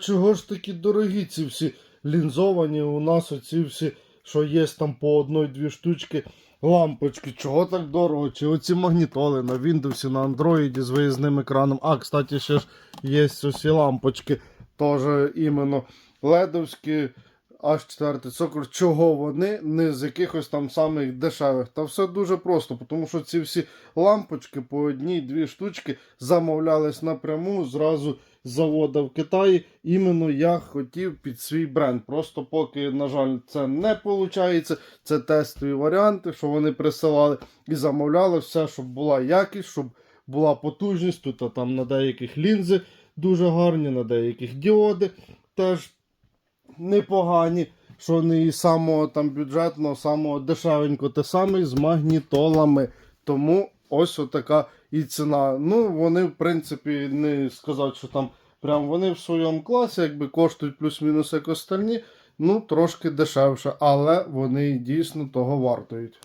Чого ж такі дорогі ці всі лінзовані у нас оці всі, що є там по одної-дві штучки лампочки. Чого так дорого? Чи оці магнітоли на Windows, на Android з виїзним екраном. А, кстати, ще ж є ось і лампочки, теж іменно ледовські. Аж четвертий цоколь, чого вони не з якихось там самих дешевих. Та все дуже просто, тому що ці всі лампочки по одній-дві штучки замовлялись напряму зразу завода в Китаї. Іменно я хотів під свій бренд. Просто поки, на жаль, це не виходить. Це тестові варіанти, що вони присилали і замовляли все, щоб була якість, щоб була потужність. Тут а там на деяких лінзи дуже гарні, на деяких діоди теж непогані. Що не із самого там бюджетного, самого дешевенького, те саме з магнітолами. Тому ось отака і ціна. Ну, вони, в принципі, не сказати, що там прям вони в своєму класі, якби коштують плюс-мінус як остальні, ну, трошки дешевше, але вони дійсно того вартують.